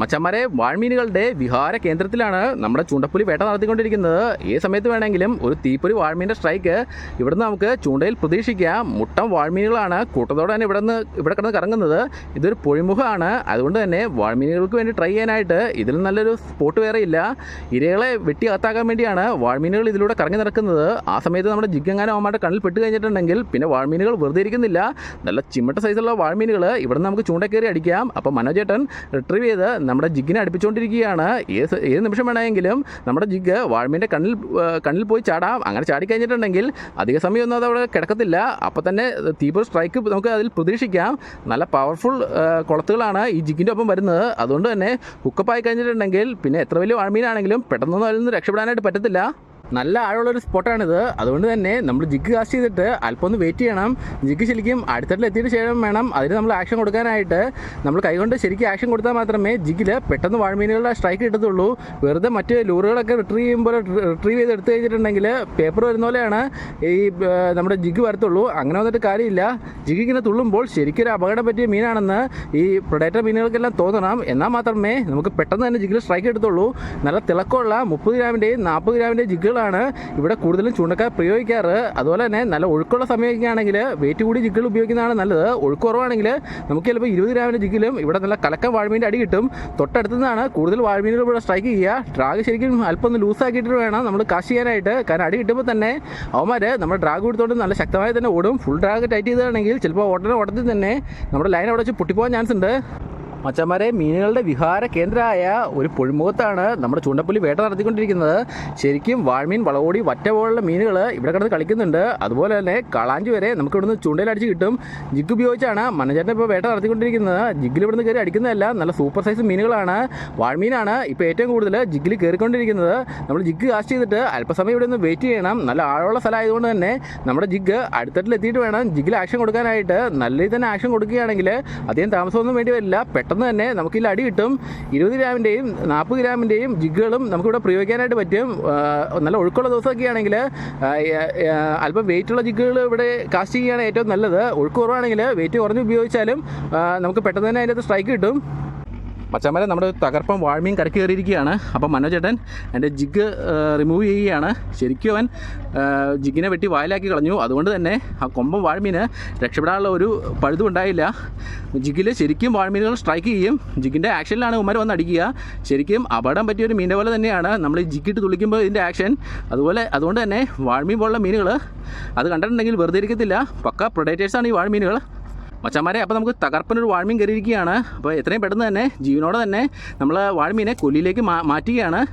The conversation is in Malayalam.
മച്ചന്മാരെ വാഴ്മീനുകളുടെ വിഹാര കേന്ദ്രത്തിലാണ് നമ്മുടെ ചൂണ്ടപ്പുലി വേട്ട നടത്തിക്കൊണ്ടിരിക്കുന്നത്. ഈ സമയത്ത് വേണമെങ്കിലും ഒരു തീപ്പൊരി വാഴ്മീന്റെ സ്ട്രൈക്ക് ഇവിടുന്ന് നമുക്ക് ചൂണ്ടയിൽ പ്രതീക്ഷിക്കാം. മുട്ടം വാഴ്മീനുകളാണ് കൂട്ടത്തോടെ തന്നെ ഇവിടെ നിന്ന് ഇവിടെ കിടന്ന് കറങ്ങുന്നത്. ഇതൊരു പൊഴിമുഖമാണ്. അതുകൊണ്ട് തന്നെ വാഴ്മീനുകൾക്ക് വേണ്ടി ട്രൈ ചെയ്യാനായിട്ട് ഇതിൽ നല്ലൊരു സ്പോട്ട് വേറെ ഇല്ല. ഇരകളെ വെട്ടി അകത്താക്കാൻ വേണ്ടിയാണ് വാഴ്മീനുകൾ ഇതിലൂടെ കറങ്ങി നടക്കുന്നത്. ആ സമയത്ത് നമ്മുടെ ജിഗ്ഗങ്ങാനും അവന്മാരുടെ കണ്ണിൽ പെട്ട് കഴിഞ്ഞിട്ടുണ്ടെങ്കിൽ പിന്നെ വാഴ്മീനുകൾ വെറുതെ ഇരിക്കുന്നില്ല. നല്ല ചിമ്മട്ട സൈസുള്ള വാഴ്മീനുകൾ ഇവിടെ നമുക്ക് ചൂണ്ട കയറി അടിക്കാം. അപ്പോൾ മനോജേട്ടൻ റിട്രീവ് ചെയ്ത് നമ്മുടെ ജിഗിനെ അടുപ്പിച്ചുകൊണ്ടിരിക്കുകയാണ് ഏത് ഏത് നിമിഷം വേണമെങ്കിലും നമ്മുടെ ജിഗ് വാഴ്മീന്റെ കണ്ണിൽ കണ്ണിൽ പോയി ചാടാം. അങ്ങനെ ചാടിക്കഴിഞ്ഞിട്ടുണ്ടെങ്കിൽ അധിക സമയമൊന്നും അത് അവിടെ കിടക്കത്തില്ല. അപ്പോൾ തന്നെ തീപ്പൊരു സ്ട്രൈക്ക് നമുക്ക് അതിൽ പ്രതീക്ഷിക്കാം. നല്ല പവർഫുൾ കുളത്തുകളാണ് ഈ ജിഗിന്റെ ഒപ്പം വരുന്നത്. അതുകൊണ്ട് തന്നെ ഹുക്കപ്പായി കഴിഞ്ഞിട്ടുണ്ടെങ്കിൽ പിന്നെ എത്ര വലിയ വാഴ്മീനാണെങ്കിലും പെട്ടെന്നൊന്നും അതിൽ നിന്ന് രക്ഷപ്പെടാനായിട്ട് പറ്റത്തില്ല. നല്ല ആഴമുള്ളൊരു സ്പോട്ടാണിത്. അതുകൊണ്ട് തന്നെ നമ്മൾ ജിഗ് കാസ്റ്റ് ചെയ്തിട്ട് അല്പം ഒന്ന് വെയിറ്റ് ചെയ്യണം. ജിഗ് ശരിക്കും അടുത്തട്ടിൽ എത്തിയിട്ട് ശേഷം വേണം അതിന് നമ്മൾ ആക്ഷൻ കൊടുക്കാനായിട്ട്. നമ്മൾ കൈകൊണ്ട് ശരിക്കും ആക്ഷൻ കൊടുത്താൽ മാത്രമേ ജിഗിൽ പെട്ടെന്ന് വാഴമീനുകളുടെ സ്ട്രൈക്ക് കിട്ടത്തുള്ളൂ. വെറുതെ മറ്റ് ലൂറുകളൊക്കെ റിട്രീവ് ചെയ്യുമ്പോൾ റിട്രീവ് ചെയ്ത് എടുത്തു കഴിഞ്ഞിട്ടുണ്ടെങ്കിൽ പേപ്പർ വരുന്ന പോലെയാണ് ഈ നമ്മുടെ ജിഗ് വരത്തുള്ളൂ. അങ്ങനെ വന്നിട്ട് കാര്യമില്ല. ജിഗ് ഇങ്ങനെ തുള്ളുമ്പോൾ ശരിക്കും ഒരു അപകടം പറ്റിയ മീനാണെന്ന് ഈ പ്രൊഡേറ്റർ മീനുകൾക്കെല്ലാം തോന്നണം. എന്നാൽ മാത്രമേ നമുക്ക് പെട്ടെന്ന് തന്നെ ജിഗിൽ സ്ട്രൈക്ക് എടുത്തുള്ളൂ. നല്ല തിളക്കമുള്ള മുപ്പത് ഗ്രാമിന്റെയും നാൽപ്പത് ഗ്രാമിന്റെയും ജിഗുകളാണ് ഇവിടെ കൂടുതലും ചൂണ്ടക്കാർ പ്രയോഗിക്കാറ്. അതുപോലെ തന്നെ നല്ല ഒഴുക്കുള്ള സമയമൊക്കെയാണെങ്കിൽ വെയിറ്റ് കൂടി ജിഗുകൾ ഉപയോഗിക്കുന്നതാണ് നല്ലത്. ഒഴുക്ക് കുറവാണെങ്കിൽ നമുക്ക് ചിലപ്പോൾ ഇരുപത് ഗ്രാമിന്റെ ജിഗിലും ഇവിടെ നല്ല കലക്കം വാഴ്മീന്റെ അടി കിട്ടും. തൊട്ടടുത്ത് നിന്നാണ് കൂടുതൽ വാഴ്മീനുകൾ ഇവിടെ സ്ട്രൈക്ക് ചെയ്യുക. ഡ്രാഗ് ശരിക്കും അല്പം ഒന്ന് ലൂസാക്കിയിട്ട് വേണം നമ്മൾ കാശ് ചെയ്യാനായിട്ട്. കാരണം അടി കിട്ടുമ്പോൾ തന്നെ അവന്മാർ നമ്മുടെ ഡ്രാഗ് കൊടുത്തോണ്ട് നല്ല ശക്തമായി തന്നെ ഓടും. ഫുൾ ഡ്രാഗ് ടൈറ്റ് ചെയ്താണെങ്കിൽ ചിലപ്പോൾ ഉടനെ ഓട്ടത്തിൽ തന്നെ നമ്മുടെ ലൈൻ അവിടെ വെച്ച് പൊട്ടിപ്പോകാൻ ചാൻസ് ഉണ്ട്. മച്ചന്മാരെ മീനുകളുടെ വിഹാര കേന്ദ്രമായ ഒരു പുഴുമുഖത്താണ് നമ്മുടെ ചൂണ്ടപ്പുലി വേട്ട നടത്തിക്കൊണ്ടിരിക്കുന്നത്. ശരിക്കും വാഴ്മീൻ വളവോടി വറ്റ പോലുള്ള മീനുകൾ ഇവിടെ കിടന്ന് കളിക്കുന്നുണ്ട്. അതുപോലെ തന്നെ കളാഞ്ചി വരെ നമുക്ക് ഇവിടുന്ന് ചൂണ്ടയിലടിച്ച് കിട്ടും. ജിഗ് ഉപയോഗിച്ചാണ് മനചേട്ടൻ ഇപ്പോൾ വേട്ട നടത്തിക്കൊണ്ടിരിക്കുന്നത്. ജിഗിൽ ഇവിടുന്ന് കയറി അടിക്കുന്നതല്ല നല്ല സൂപ്പർ സൈസ് മീനുകളാണ്. വാഴ്മീനാണ് ഇപ്പോൾ ഏറ്റവും കൂടുതൽ ജിഗിൽ കയറിക്കൊണ്ടിരിക്കുന്നത്. നമ്മൾ ജിഗ് കാസ്റ്റ് ചെയ്തിട്ട് അല്പസമയം ഇവിടെ നിന്ന് വെയിറ്റ് ചെയ്യണം. നല്ല ആഴമുള്ള സ്ഥലമായതുകൊണ്ട് തന്നെ നമ്മുടെ ജിഗ് അടുത്തട്ടിൽ എത്തിയിട്ട് വേണം ജിഗിൽ ആക്ഷൻ കൊടുക്കാനായിട്ട്. നല്ല രീതിയിൽ തന്നെ ആക്ഷൻ കൊടുക്കുകയാണെങ്കിൽ അധികം താമസമൊന്നും വേണ്ടി വരില്ല. പെട്ടെന്ന് തന്നെ നമുക്ക് ഇതിൽ അടി കിട്ടും. ഇരുപത് ഗ്രാമിന്റെയും നാൽപ്പത് ഗ്രാമിന്റെയും ജിഗുകളും നമുക്കിവിടെ പ്രയോഗിക്കാനായിട്ട് പറ്റും. നല്ല ഒഴുക്കുള്ള ദിവസമൊക്കെ ആണെങ്കിൽ അല്പം വെയിറ്റുള്ള ജിഗുകൾ ഇവിടെ കാസ്റ്റ് ചെയ്യുകയാണ് ഏറ്റവും നല്ലത്. ഒഴുക്ക് കുറവാണെങ്കിൽ വെയിറ്റ് കുറഞ്ഞ് ഉപയോഗിച്ചാലും നമുക്ക് പെട്ടെന്ന് തന്നെ അതിനകത്ത് സ്ട്രൈക്ക് കിട്ടും. മച്ചമ്മരെ നമ്മുടെ തകർപ്പം വാഴ്മീൻ കരക്ക് കയറിയിരിക്കുകയാണ്. അപ്പം മനോജേട്ടൻ എന്റെ ജിഗ് റിമൂവ് ചെയ്യുകയാണ്. ശരിക്കും അവൻ ജിഗിനെ വെട്ടി വായിലാക്കി കളഞ്ഞു. അതുകൊണ്ട് തന്നെ ആ കൊമ്പം വാഴ്മീന് രക്ഷപ്പെടാനുള്ള ഒരു പഴുതും ഉണ്ടായില്ല ജിഗിൽ ശരിക്കും വാഴ്മീനുകൾ സ്ട്രൈക്ക് ചെയ്യും. ജിഗിന്റെ ആക്ഷനിലാണ് ഉമ്മർ വന്ന് അടിക്കുക. ശരിക്കും അപകടം പറ്റിയ ഒരു മീനെ പോലെ തന്നെയാണ് നമ്മൾ ഈ ജിഗിട്ട് തുളിക്കുമ്പോൾ ഇതിന്റെ ആക്ഷൻ അതുപോലെ അതുകൊണ്ട് തന്നെ വാൾമീൻ പോലുള്ള മീനുകൾ അത് കണ്ടിട്ടുണ്ടെങ്കിൽ വെറുതെ ഇരിക്കത്തില്ല. പക്ക പ്രൊഡേറ്റേഴ്സാണ് ഈ വാഴ്മീനുകൾ മച്ചന്മാരെ അപ്പോൾ നമുക്ക് തകർപ്പനൊരു വാൾമീൻ കയറിയിരിക്കുകയാണ്. അപ്പോൾ എത്രയും പെട്ടെന്ന് തന്നെ ജീവനോടെ തന്നെ നമ്മൾ വാൾമീനെ കൊല്ലിയിലേക്ക് മാറ്റുകയാണ്.